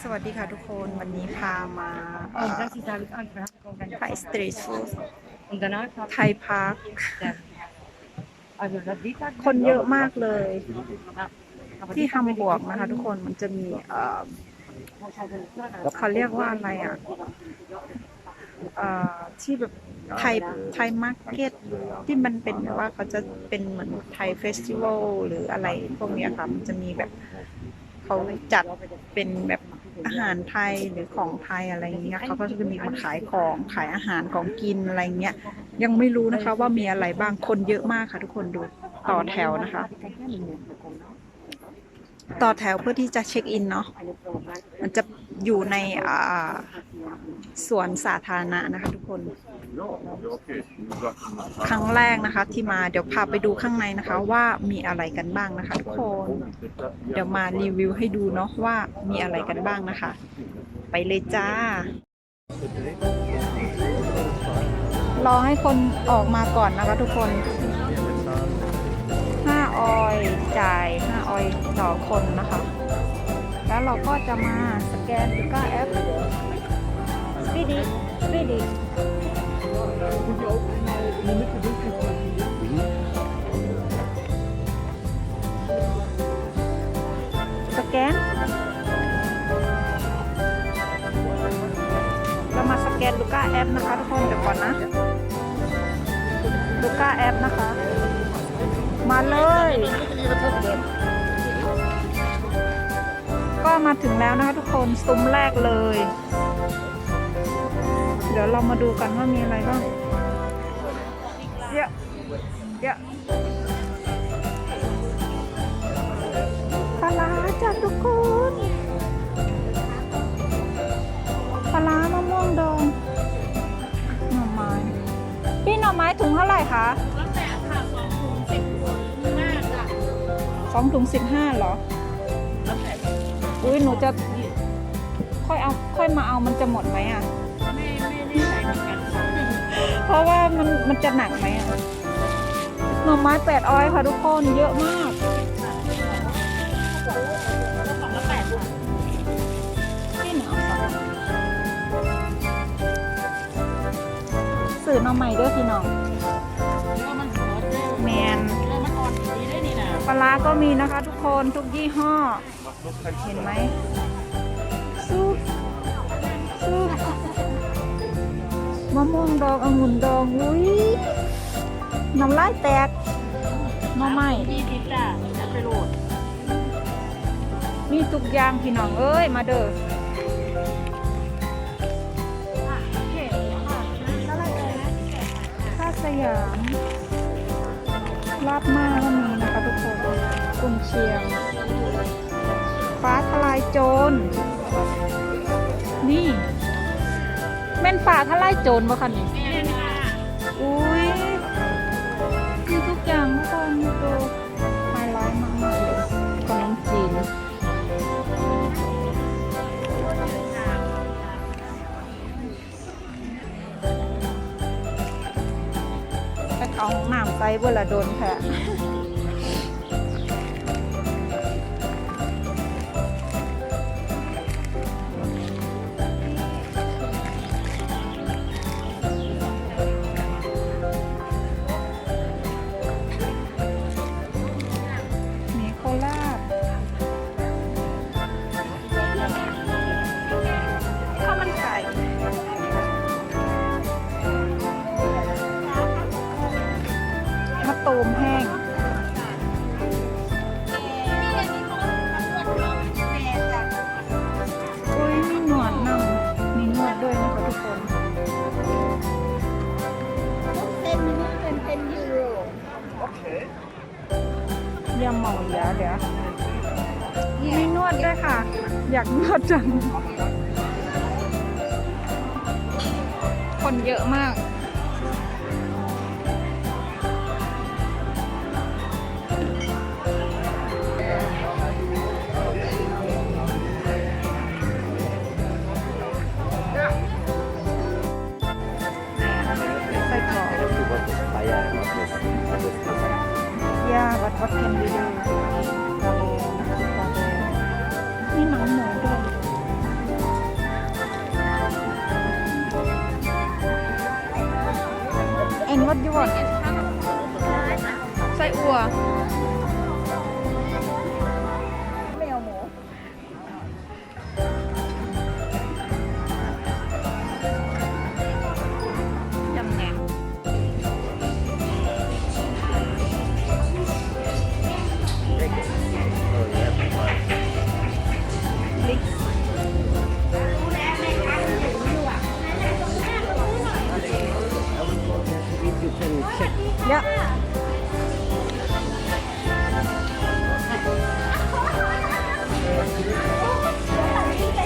สวัสดีค่ะทุกคนวันนี้พามา Oh, dat is duidelijk aanvragen. Kom dan. ถ่ายสตรีทฟู้ด En daarna gaat ไทยพาร์ค Also dat dit daar คนเยอะมากเลย Nou, ที่ฮัมบวร์กนะคะทุกคนมันจะมีเอ่อเขาเรียกว่าอะไรอะเอ่อที่แบบไทยไทยมาร์เก็ตที่มันเป็นแบบว่าเขาจะเป็นเหมือนไทยเฟสติวัลหรืออะไรพวกเนี้ยค่ะมันจะมีแบบเขาจัดเป็นแบบ อาหารไทยหรือของไทยอะไรอย่างเงี้ยเขาก็จะมีมาขายของขายอาหารของกินอะไรเงี้ยยังไม่รู้นะคะว่ามีอะไรบ้างคนเยอะมากค่ะ ทุกคนดูต่อแถวนะคะ ต่อแถวเพื่อที่จะเช็คอินเนาะมันจะอยู่ในอ่าสวนสาธารณะนะคะ ทุกคน ครั้งแรกนะคะ ที่มาเดี๋ยวพาไปดูข้างในนะคะว่ามีอะไรกันบ้างนะคะทุกคน เดี๋ยวมารีวิวให้ดูเนาะว่ามีอะไรกันบ้างนะคะ ไปเลยจ้า รอให้คนออกมาก่อนนะคะทุกคน5ออยจ่าย5ออยต่อคนนะคะ แล้วเราก็จะมาสแกนดูก้าแอป สปีดีสปีดีสแกนเรามาสแกนลูก้าแอปนะคะทุกคนเดี๋ยวก่อนนะลูก้าแอปนะคะ มาเลย ก็มาถึงแล้วนะคะทุกคนซุ้มแรกเลย เดี๋ยวเรามาดูกันว่ามีอะไรบ้างเยอะเยอะปลาร้าจ้ะทุกคนปลาร้ามะม่วงดองหน่อไม้พี่หน่อไม้ถุงเท่าไหร่คะสองถุงสิบห้าเหรออุ้ยหนูจะค่อยเอาค่อยมาเอามันจะหมดไหมอะ เพราะว่ามันมันจะหนักไหมอะหน่อไม้แปดออยค่ะทุกคนเยอะมาก สองละแปดค่ะพี่หนูเอาสองสื่อหน่อใหม่ด้วยพี่น้องแล้วมันโคตรเร็วแมนแล้วมันอ่อนดีได้นี่นะปลาร้าก็มีนะคะทุกคนทุกยี่ห้อ เห็นไหม มะม่วงดององุ่นดองอุ้ยน้ำลายแตกหน่อไม้ยี่สิบจ้ะจะไปโหลดมีทุกอย่างพี่น้องเอ้ยมาเด้อท่าสยามลาดมาก็มีนะคะทุกคนกุนเชียง ฟ้าทลายโจรนี่ แม่นฟ้าทลายโจรบ่คะนี่แม่ค่ะอุ้ยมีทุกอย่างทุกคนดูไฮไลท์มากๆเลยขนมจีนไปเขาห้องน้ำใส่เวลาโดนแผล ตูมแห้ง อุ้ยมีหนวดนำมีหนวดด้วยนะคะทุกคนเป็นเป็นเป็นยูโรยำเหมาเหลือเดี๋ยวมีนวดด้วยค่ะ อยากนวดจัง คนเยอะมาก วัดเทีนดีเลยกาแฟนะคะกาแฟนี่น้องหมูด้วยเอ็นวัดยวนไส้อัว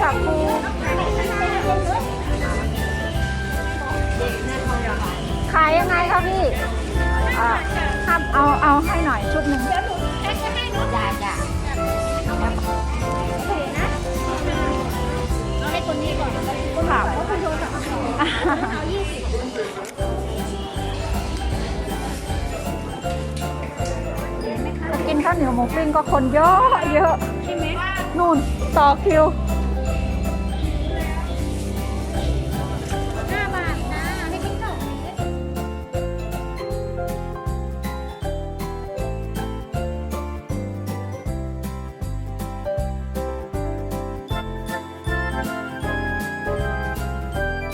สับปูขายยังไงคะพี่อ่าครับเอาเอาให้หน่อยชุดหนึ่งจ้าจ้าเอาให้คนนี้ก่อนค่ะเขาคุณโทรศัพท์เอายี่สิบกินข้าวเหนียวหมูปิ้งก็คนเยอะเยอะ ใช่ไหมนู่นต่อคิว